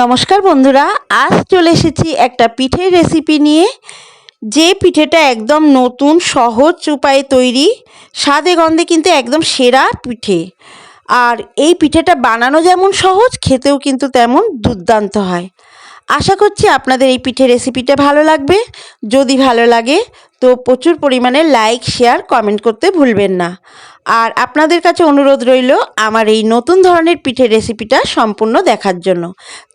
নমস্কার বন্ধুরা, আজ চলে এসেছি একটা পিঠের রেসিপি নিয়ে। যে পিঠেটা একদম নতুন, সহজ উপায়ে তৈরি, স্বাদে গন্ধে কিন্তু একদম সেরা পিঠে। আর এই পিঠেটা বানানো যেমন সহজ, খেতেও কিন্তু তেমন দুর্দান্ত হয়। আশা করছি আপনাদের এই পিঠে রেসিপিটা ভালো লাগবে। যদি ভালো লাগে তো প্রচুর পরিমাণে লাইক শেয়ার কমেন্ট করতে ভুলবেন না। আর আপনাদের কাছে অনুরোধ রইল আমার এই নতুন ধরনের পিঠের রেসিপিটা সম্পূর্ণ দেখার জন্য।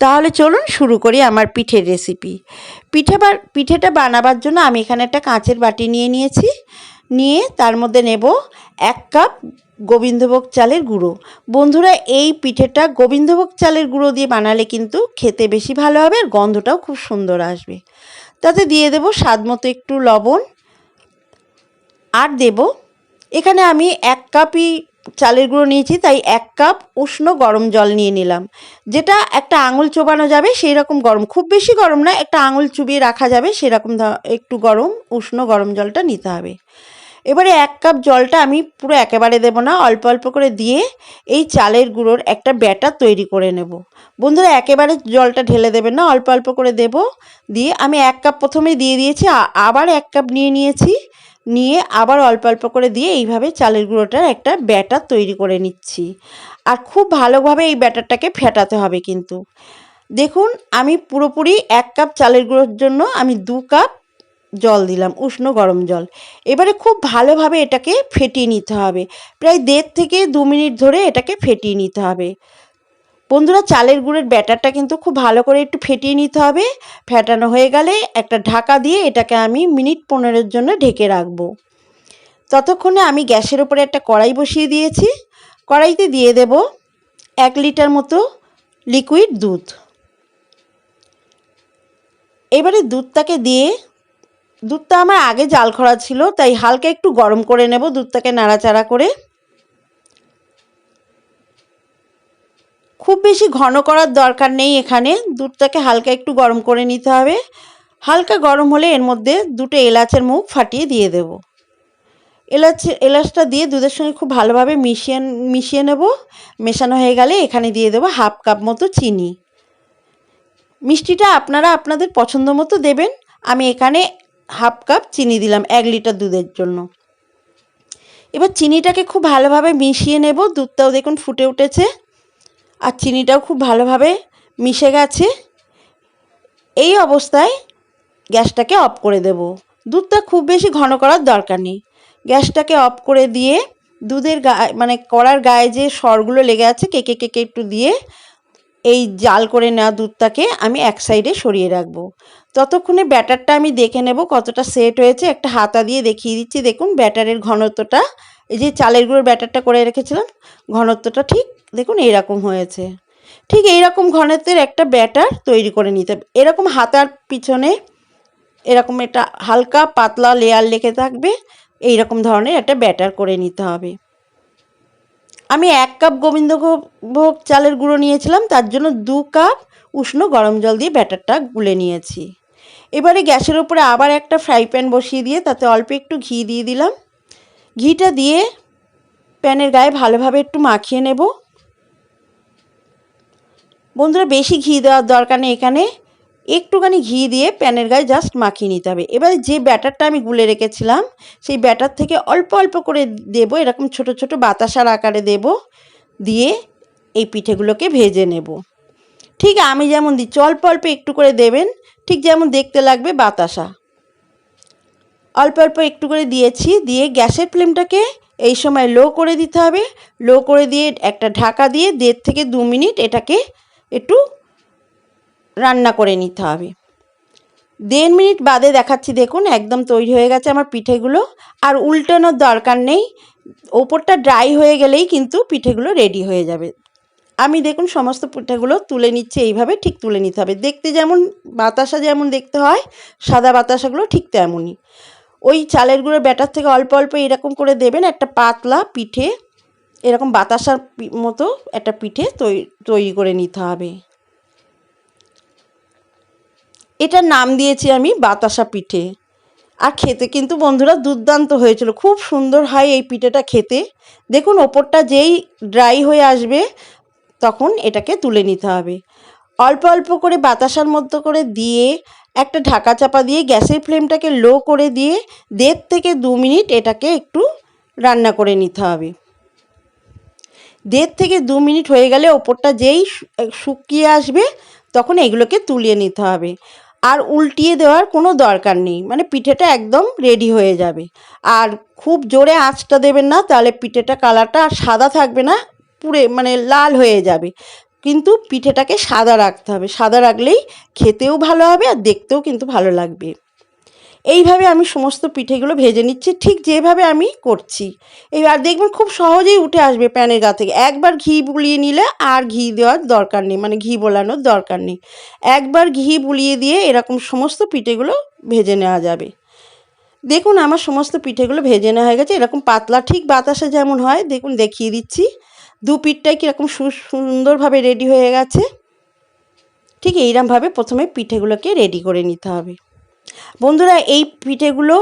তাহলে চলুন শুরু করি আমার পিঠের রেসিপি পিঠে পিঠেটা বানাবার জন্য আমি এখানে একটা কাঁচের বাটি নিয়ে নিয়েছি। নিয়ে তার মধ্যে নেব এক কাপ গোবিন্দভোগ চালের গুঁড়ো। বন্ধুরা, এই পিঠেটা গোবিন্দভোগ চালের গুঁড়ো দিয়ে বানালে কিন্তু খেতে বেশি ভালো হবে আর গন্ধটাও খুব সুন্দর আসবে। তাতে দিয়ে দেব স্বাদ মতো একটু লবণ। আর দেব, এখানে আমি এক কাপই চালের গুঁড়ো নিয়েছি, তাই এক কাপ উষ্ণ গরম জল নিয়ে নিলাম। যেটা একটা আঙুল চোবানো যাবে সেই রকম গরম। খুব বেশি গরম না, একটা আঙুল চুবিয়ে রাখা যাবে সেরকম একটু গরম, উষ্ণ গরম জলটা নিতে হবে। এবারে এক কাপ জলটা আমি পুরো একেবারে দেবো না, অল্প অল্প করে দিয়ে এই চালের গুঁড়োর একটা ব্যাটার তৈরি করে নেব। বন্ধুরা, একেবারে জলটা ঢেলে দেবেন না, অল্প অল্প করে দেব। দিয়ে আমি এক কাপ প্রথমে দিয়ে দিয়েছি আবার এক কাপ নিয়ে নিয়েছি। নিয়ে আবার অল্প অল্প করে দিয়ে এইভাবে চালের গুঁড়োটার একটা ব্যাটার তৈরি করে নিচ্ছি। আর খুব ভালোভাবে এই ব্যাটারটাকে ফেটাতে হবে কিন্তু। দেখুন, আমি পুরোপুরি এক কাপ চালের গুঁড়োর জন্য আমি দু কাপ জল দিলাম, উষ্ণ গরম জল। এবারে খুব ভালোভাবে এটাকে ফেটিয়ে নিতে হবে। প্রায় দেড় থেকে দু মিনিট ধরে এটাকে ফেটিয়ে নিতে হবে। বন্ধুরা, চালের গুঁড়ের ব্যাটারটা কিন্তু খুব ভালো করে একটু ফেটিয়ে নিতে হবে। ফেটানো হয়ে গেলে একটা ঢাকা দিয়ে এটাকে আমি মিনিট পনেরোর জন্য ঢেকে রাখব। ততক্ষণে আমি গ্যাসের ওপরে একটা কড়াই বসিয়ে দিয়েছি। কড়াইতে দিয়ে দেব এক লিটার মতো লিকুইড দুধ। এবারে দুধটাকে দিয়ে দুধটা আমার আগে জাল খরা ছিল, তাই হালকা একটু গরম করে নেব দুধটাকে নাড়াচাড়া করে। খুব বেশি ঘন করার দরকার নেই এখানে, দুধটাকে হালকা একটু গরম করে নিতে হবে। হালকা গরম হলে এর মধ্যে দুটো এলাচের মুখ ফাটিয়ে দিয়ে দেব। এলাচ, এলাচটা দিয়ে দুধের সঙ্গে খুব ভালোভাবে মিশিয়ে মিশিয়ে নেব। মেশানো হয়ে গেলে এখানে দিয়ে দেবো হাফ কাপ মতো চিনি। মিষ্টিটা আপনারা আপনাদের পছন্দ মতো দেবেন। আমি এখানে হাফ কাপ চিনি দিলাম, এক লিটার দুধের জন্য। এবার চিনিটাকে খুব ভালোভাবে মিশিয়ে নেব, দুধটাও দেখুন ফুটে উঠেছে, আর চিনিটাও খুব ভালোভাবে মিশে গেছে। এই অবস্থায় গ্যাসটাকে অফ করে দেব। দুধটা খুব বেশি ঘন করার দরকার নেই। গ্যাসটাকে অফ করে দিয়ে দুধের গায়ে মানে কড়ার গায়ে যে সরগুলো লেগে আছে, কেকে কেকে একটু দিয়ে এই জাল করে নেওয়া দুধটাকে আমি এক সাইডে সরিয়ে রাখব। ততক্ষণে ব্যাটারটা আমি দেখে নেব কতটা সেট হয়েছে। একটা হাতা দিয়ে দেখিয়ে দিচ্ছি। দেখুন, ব্যাটারের ঘনত্বটা, এই যে চালের গুঁড়োর ব্যাটারটা করে রেখেছিলাম, ঘনত্বটা ঠিক দেখুন এরকম হয়েছে। ঠিক এইরকম ঘনত্বের একটা ব্যাটার তৈরি করে নিতে এরকম হাতার পিছনে এরকম একটা হালকা পাতলা লেয়ার লেগে থাকবে। এই রকম ধরনের একটা ব্যাটার করে নিতে হবে। আমি এক কাপ গোবিন্দভোগ চালের গুঁড়ো নিয়েছিলাম, তার জন্য দু কাপ উষ্ণ গরম জল দিয়ে ব্যাটারটা গুলে নিয়েছি। এবারে গ্যাসের উপরে আবার একটা ফ্রাই প্যান বসিয়ে দিয়ে তাতে অল্প একটু ঘি দিয়ে দিলাম। ঘিটা দিয়ে প্যানের গায়ে ভালোভাবে একটু মাখিয়ে নেব। বন্ধুরা, বেশি ঘি দেওয়ার দরকার নেই এখানে। একটুখানি ঘি দিয়ে প্যানের গায়ে জাস্ট মাখিয়ে নিতে হবে। এবার যে ব্যাটারটা আমি গুলে রেখেছিলাম, সেই ব্যাটার থেকে অল্প অল্প করে দেব, এরকম ছোট ছোট বাতাসার আকারে দেব, দিয়ে এই পিঠেগুলোকে ভেজে নেব। ঠিক আমি যেমন দিচ্ছি, অল্প অল্প একটু করে দেবেন, ঠিক যেমন দেখতে লাগবে বাতাসা। অল্প অল্প একটু করে দিয়েছি, দিয়ে গ্যাসের ফ্লেমটাকে এই সময় লো করে দিতে হবে। লো করে দিয়ে একটা ঢাকা দিয়ে দেড় থেকে দু মিনিট এটাকে একটু রান্না করে নিতে হবে। দেড় মিনিট বাদে দেখাচ্ছি, দেখুন, একদম তৈরি হয়ে গেছে আমার পিঠেগুলো। আর উল্টানোর দরকার নেই, ওপরটা ড্রাই হয়ে গেলেই কিন্তু পিঠেগুলো রেডি হয়ে যাবে। আমি দেখুন, সমস্ত পিঠেগুলো তুলে নিচ্ছে, এইভাবে ঠিক তুলে নিতে হবে। দেখতে যেমন, বাতাসা যেমন দেখতে হয়, সাদা বাতাসাগুলো ঠিক তেমনই। ওই চালের গুঁড়োর ব্যাটার থেকে অল্প অল্প এরকম করে দেবেন, একটা পাতলা পিঠে, এরকম বাতাসার মতো একটা পিঠে তৈরি করে নিতে হবে। এটার নাম দিয়েছি আমি বাতাসা পিঠে। আর খেতে কিন্তু বন্ধুরা দুর্দান্ত হয়েছিল। খুব সুন্দর হয় এই পিঠেটা খেতে। দেখুন, ওপরটা যেই ড্রাই হয়ে আসবে, তখন এটাকে তুলে নিতে হবে। অল্প অল্প করে বাতাসার মধ্যে করে দিয়ে একটা ঢাকা চাপা দিয়ে গ্যাসের ফ্লেমটাকে লো করে দিয়ে দেড় থেকে দু মিনিট এটাকে একটু রান্না করে নিতে হবে। দেড় থেকে দু মিনিট হয়ে গেলে ওপরটা যেই শুকিয়ে আসবে, তখন এগুলোকে তুলিয়ে নিতে হবে। আর উল্টিয়ে দেওয়ার কোনো দরকার নেই। মানে পিঠেটা একদম রেডি হয়ে যাবে। আর খুব জোরে আঁচটা দেবেন না, তাহলে পিঠেটা কালারটা আর সাদা থাকবে না পুরে মানে লাল হয়ে যাবে। কিন্তু পিঠেটাকে সাদা রাখতে হবে। সাদা রাখলেই খেতেও ভালো হবে আর দেখতেও কিন্তু ভালো লাগবে। এইভাবে আমি সমস্ত পিঠেগুলো ভেজে নিচ্ছি, ঠিক যেভাবে আমি করছি। এবার দেখবেন খুব সহজেই উঠে আসবে প্যানের গা থেকে। একবার ঘি বুলিয়ে নিলে আর ঘি দেওয়ার দরকার নেই মানে ঘি বোলানোর দরকার নেই। একবার ঘি বুলিয়ে দিয়ে এরকম সমস্ত পিঠেগুলো ভেজে নেওয়া যাবে। দেখুন আমার সমস্ত পিঠেগুলো ভেজে নেওয়া হয়ে গেছে। এরকম পাতলা ঠিক বাতাসে যেমন হয়, দেখুন দেখিয়ে দিচ্ছি। দু পিঠটাই কীরকম সুন্দরভাবে রেডি হয়ে গেছে। ঠিক এইরকমভাবে প্রথমে পিঠেগুলোকে রেডি করে নিতে হবে। বন্ধুরা, এই পিঠেগুলো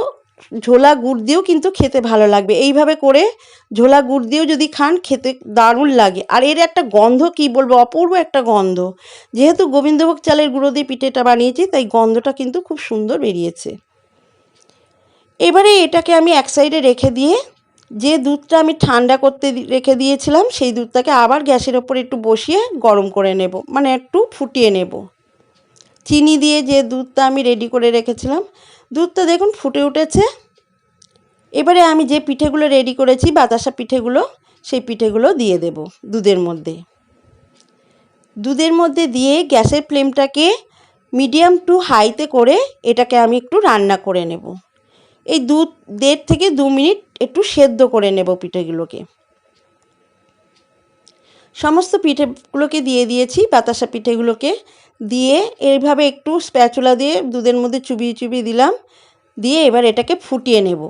ঝোলা গুড় দিয়েও কিন্তু খেতে ভালো লাগবে। এইভাবে করে ঝোলা গুড় দিয়েও যদি খান, খেতে দারুণ লাগে। আর এর একটা গন্ধ, কি বলব, অপূর্ব একটা গন্ধ। যেহেতু গোবিন্দভোগ চালের গুঁড়ো দিয়ে পিঠেটা বানিয়েছি, তাই গন্ধটা কিন্তু খুব সুন্দর বেরিয়েছে। এবারে এটাকে আমি এক সাইডে রেখে দিয়ে, যে দুধটা আমি ঠান্ডা করতে রেখে দিয়েছিলাম, সেই দুধটাকে আবার গ্যাসের ওপর একটু বসিয়ে গরম করে নেব। মানে একটু ফুটিয়ে নেব। চিনি দিয়ে যে দুধটা আমি রেডি করে রেখেছিলাম, দুধটা দেখুন ফুটে উঠেছে। এবারে আমি যে পিঠেগুলো রেডি করেছি, বাতাসা পিঠেগুলো, সেই পিঠেগুলো দিয়ে দেব দুধের মধ্যে। দুধের মধ্যে দিয়ে গ্যাসের ফ্লেমটাকে মিডিয়াম টু হাইতে করে এটাকে আমি একটু রান্না করে নেব। এই দু, দেড় থেকে দু মিনিট একটু সেদ্ধ করে নেব পিঠেগুলোকে। সমস্ত পিঠেগুলোকে দিয়ে দিয়েছি, বাতাসা পিঠেগুলোকে। দিয়ে এইভাবে একটু স্প্যাচুলা দিয়ে দুধের মধ্যে চুবিয়ে চুবিয়ে দিলাম। দিয়ে এবার এটাকে ফুটিয়ে নেব।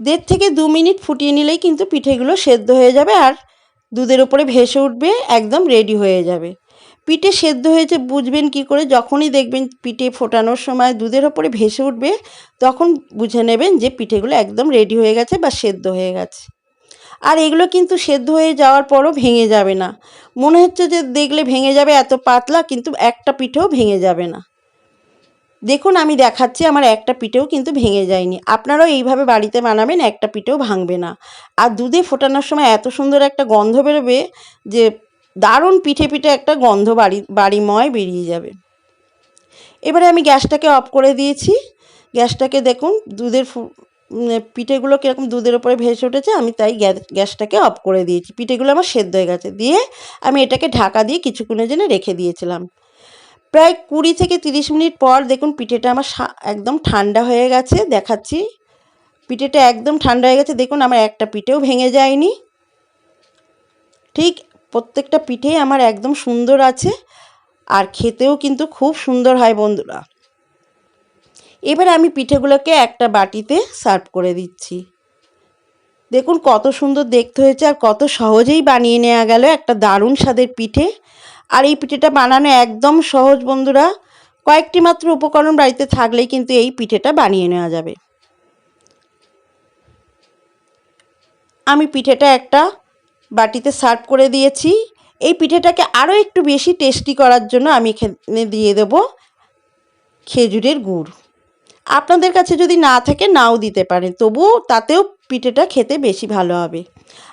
দেড় থেকে দু মিনিট ফুটিয়ে নিলেই কিন্তু পিঠেগুলো সেদ্ধ হয়ে যাবে আর দুধের ওপরে ভেসে উঠবে, একদম রেডি হয়ে যাবে। পিঠে সেদ্ধ হয়েছে বুঝবেন কি করে, যখনই দেখবেন পিঠে ফোটানোর সময় দুধের ওপরে ভেসে উঠবে, তখন বুঝে নেবেন যে পিঠেগুলো একদম রেডি হয়ে গেছে বা সেদ্ধ হয়ে গেছে। আর এগুলো কিন্তু সেদ্ধ হয়ে যাওয়ার পরও ভেঙে যাবে না। মনে হচ্ছে যে দেখলে ভেঙে যাবে এত পাতলা, কিন্তু একটা পিঠেও ভেঙে যাবে না। দেখুন, আমি দেখাচ্ছি, আমার একটা পিঠেও কিন্তু ভেঙে যায়নি। আপনারাও এইভাবে বাড়িতে বানাবেন, একটা পিঠেও ভাঙবে না। আর দুধে ফোটানোর সময় এত সুন্দর একটা গন্ধ বেরোবে যে দারুণ পিঠে পিঠে একটা গন্ধ বাড়ি, বাড়িময় বেরিয়ে যাবে। এবারে আমি গ্যাসটাকে অফ করে দিয়েছি। গ্যাসটাকে দেখুন, দুধের পিঠেগুলো কীরকম দুধের ওপরে ভেসে উঠেছে, আমি তাই গ্যাসটাকে অফ করে দিয়েছি। পিঠেগুলো আমার সেদ্ধ হয়ে গেছে। দিয়ে আমি এটাকে ঢাকা দিয়ে কিছুক্ষণের জন্য রেখে দিয়েছিলাম। প্রায় কুড়ি থেকে তিরিশ মিনিট পর দেখুন পিঠেটা আমার একদম ঠান্ডা হয়ে গেছে, দেখাচ্ছি। পিঠেটা একদম ঠান্ডা হয়ে গেছে, দেখুন আমার একটা পিঠেও ভেঙে যায়নি। ঠিক প্রত্যেকটা পিঠেই আমার একদম সুন্দর আছে, আর খেতেও কিন্তু খুব সুন্দর হয় বন্ধুরা। এবার আমি পিঠেগুলোকে একটা বাটিতে সার্ভ করে দিচ্ছি। দেখুন কত সুন্দর দেখতে হয়েছে আর কত সহজেই বানিয়ে নেওয়া গেল একটা দারুণ স্বাদের পিঠে। আর এই পিঠেটা বানানো একদম সহজ বন্ধুরা। কয়েকটি মাত্র উপকরণ বাড়িতে থাকলেই কিন্তু এই পিঠেটা বানিয়ে নেওয়া যাবে। আমি পিঠেটা একটা বাটিতে সার্ভ করে দিয়েছি। এই পিঠেটাকে আরও একটু বেশি টেস্টি করার জন্য আমি এখানে দিয়ে দেব খেজুরের গুড়। আপনাদের কাছে যদি না থাকে, নাও দিতে পারেন। তবুও তাতেও পিঠেটা খেতে বেশি ভালো হবে।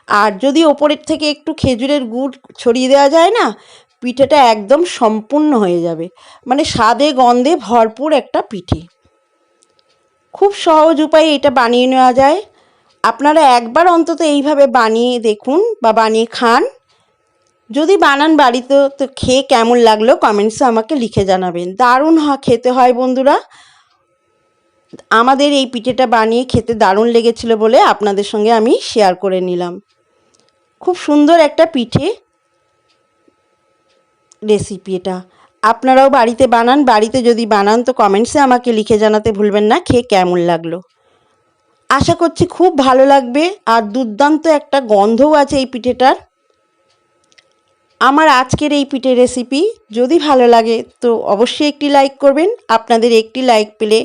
আর যদি ওপরের থেকে একটু খেজুরের গুড় ছড়িয়ে দেওয়া যায় না, পিঠেটা একদম সম্পূর্ণ হয়ে যাবে। মানে স্বাদে, গন্ধে ভরপুর একটা পিঠে। খুব সহজ উপায়ে এটা বানিয়ে নেওয়া যায়। আপনারা একবার অন্তত এইভাবে বানিয়ে দেখুন বা বানিয়ে খান। যদি বানান বাড়িতে, তো খেয়ে কেমন লাগল, কমেন্টসে আমাকে লিখে জানাবেন। দারুণ খেতে হয় বন্ধুরা। আমাদের এই পিঠেটা বানিয়ে খেতে দারুণ লেগেছিল বলে আপনাদের সঙ্গে আমি শেয়ার করে নিলাম। খুব সুন্দর একটা পিঠে রেসিপি এটা। আপনারাও বাড়িতে বানান, বাড়িতে যদি বানান তো কমেন্টসে আমাকে লিখে জানাতে ভুলবেন না, খেয়ে কেমন লাগল। আশা করছি খুব ভালো লাগবে, আর দুর্দান্ত একটা গন্ধও আছে এই পিঠেটার। আমার আজকের এই পিঠে রেসিপি যদি ভালো লাগে, তো অবশ্যই একটি লাইক করবেন। আপনাদের একটি লাইক পেলে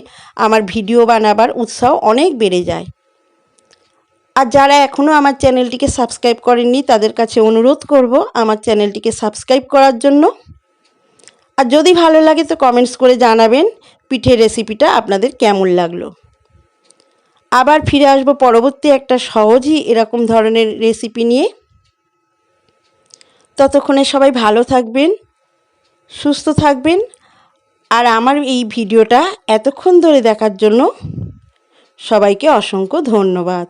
আমার ভিডিও বানাবার উৎসাহ অনেক বেড়ে যায়। আর যারা এখনও আমার চ্যানেলটিকে সাবস্ক্রাইব করেননি, তাদের কাছে অনুরোধ করব আমার চ্যানেলটিকে সাবস্ক্রাইব করার জন্য। আর যদি ভালো লাগে, তো কমেন্টস করে জানাবেন পিঠের রেসিপিটা আপনাদের কেমন লাগল। আবার ফিরে আসব পরবর্তী একটা সহজই এরকম ধরনের রেসিপি নিয়ে। ততক্ষণে সবাই ভালো থাকবেন, সুস্থ থাকবেন। আর আমার এই ভিডিওটা এতক্ষণ ধরে দেখার জন্য সবাইকে অসংখ্য ধন্যবাদ।